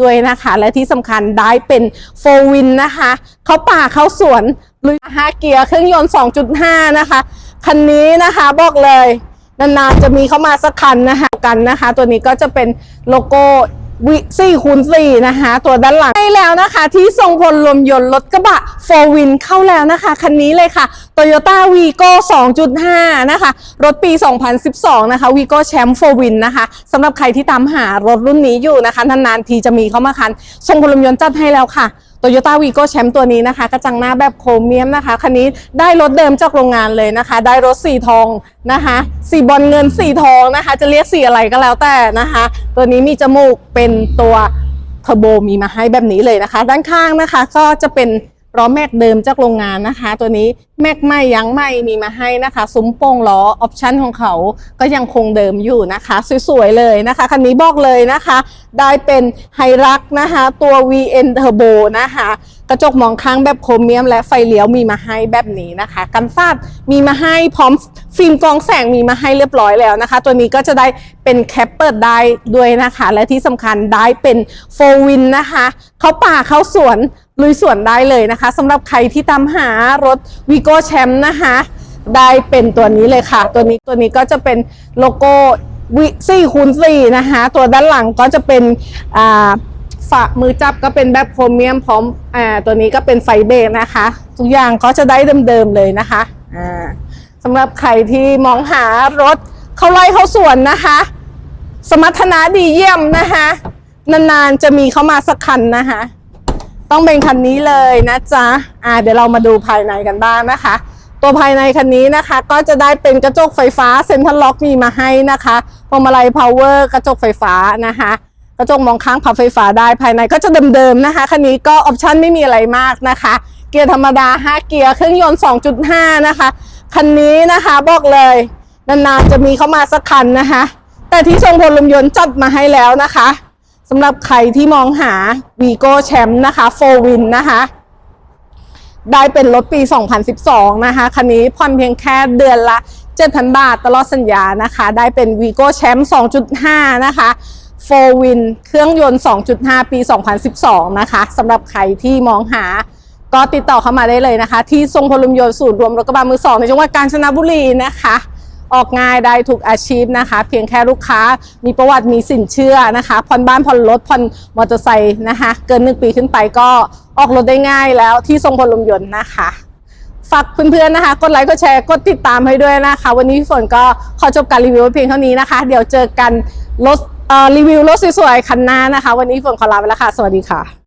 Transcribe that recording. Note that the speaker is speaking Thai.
ด้วยนะคะ และที่สำคัญได้เป็นโฟวินนะคะ เขาป่าเขาสวนลุยห้าเกียร์เครื่องยนต์ 2.5 นะคะ คันนี้นะคะบอกเลย นานๆจะมีเข้ามาสักคันนะคะกันนะคะ ตัวนี้ก็จะเป็นโลโก้ วิสี่คูณสี่นะคะ ตัวด้านหลังให้แล้วนะคะ ที่ทรงพลลมยนต์รถกระบะโฟวินเข้าแล้วนะคะ คันนี้เลยค่ะ Toyota Vigo 2.5 นะคะ รถปี 2012 นะคะ Vigo แชมป์โฟวินนะคะสำหรับใครที่ตามหารถรุ่นนี้อยู่นะคะ นานๆทีจะมีเข้ามาคัน ทรงพลลมยนต์จัดให้แล้วค่ะ โตโยต้าวีโก้แชมป์ตัวนี้นะคะ กระจังหน้าแบบโครเมียมนะคะ คันนี้ได้รถเดิมจากโรงงานเลยนะคะ ได้รถสีทองนะคะสีบอลเงินสีทองนะคะ จะเรียกสีอะไรก็แล้วแต่นะคะ ตัวนี้มีจมูกเป็นตัวเทอร์โบมีมาให้แบบนี้เลยนะคะ ด้านข้างนะคะก็จะเป็น ล้อแม็กเดิมจากโรงงานนะคะ ตัวนี้แม็กไม่ยังไม่มีมาให้นะคะซุ้มโป่งล้อออปชั่นของเขาก็ยังคงเดิมอยู่นะคะ สวยๆเลยนะคะคันนี้บอกเลยนะคะ ได้เป็นไฮรักนะคะ ตัว VN Turbo นะคะ กระจกมองข้างแบบโครเมียม และไฟเลี้ยวมีมาให้แบบนี้นะคะกันฟาดมีมาให้พร้อมฟิล์มกรองแสงมีมาให้เรียบร้อยแล้วนะคะ ตัวนี้ก็จะได้เป็นแคปเปิดได้ด้วยนะคะ และที่สำคัญได้เป็นโฟวินนะคะเขาป่าเขาสวนลุยสวนได้เลยนะคะสำหรับใครที่ตามหารถวีโก้แชมป์นะคะได้เป็นตัวนี้เลยค่ะ ตัวนี้ตัวนี้ก็จะเป็นโลโก้วิสี่คูณสี่นะคะ ตัวด้านหลังก็จะเป็นอ่า ฝามือจับก็เป็นแบบโครเมียมพร้อมอ่าตัวนี้ก็เป็นไฟเบรกนะคะ ทุกอย่างก็จะได้เดิมๆเลยนะคะอ่าสำหรับใครที่มองหารถเขาไล่เขาสวนนะคะ สมรรถนะดีเยี่ยมนะคะ นานๆจะมีเข้ามาสักคันนะคะ ต้องเป็นคันนี้เลยนะจ๊ะอ่าเดี๋ยวเรามาดูภายในกันบ้างนะคะ ตัวภายในคันนี้นะคะ ก็จะได้เป็นกระจกไฟฟ้าเซ็นทรัลล็อกมีมาให้นะคะพวงมาลัยพาวเวอร์กระจกไฟฟ้านะคะ กระจกมองข้างพับไฟฟ้าได้ภายในก็จะเดิมๆนะคะคันนี้ก็ออปชั่นไม่มีอะไรมากนะคะ เกียร์ธรรมดา 5 เกียร์เครื่องยนต์ 2.5 นะคะคันนี้นะคะบอกเลยนานๆจะมีเข้ามาสักคันนะคะ แต่ที่ทรงพลลมยนต์จัดมาให้แล้วนะคะสำหรับใครที่มองหาวีโก้แชมป์นะคะโฟวินนะคะได้เป็นรถปี 2012 นะคะ คันนี้ผ่อนเพียงแค่เดือนละ 7,000 บาทตลอดสัญญานะคะ ได้เป็น Vigo Champ 2.5 นะคะ โฟวินเครื่องยนต์ 2.5 ปี 2012 นะคะสำหรับใครที่มองหาก็ติดต่อเข้ามาได้เลยนะคะ ที่ทรงพลมยนต์ศูนย์รวมรถกระบะมือสองในจังหวัดกาญจนบุรีนะคะ ออกง่ายได้ทุกอาชีพนะคะ เพียงแค่ลูกค้ามีประวัติมีสินเชื่อนะคะผ่อนบ้านผ่อนรถผ่อนมอเตอร์ไซค์นะคะ เกินหนึ่งปีขึ้นไปก็ออกรถได้ง่ายแล้วที่ทรงพลมยนต์นะคะฝากเพื่อนๆนะคะ กดไลค์ กดแชร์ กดติดตามให้ด้วยนะคะ วันนี้พี่ฝนก็ขอจบการรีวิวเพียงเท่านี้นะคะ เดี๋ยวเจอกันรถ รีวิวรถสวยๆคันหน้านะคะ วันนี้ฝนขอลาไปแล้วค่ะ สวัสดีค่ะ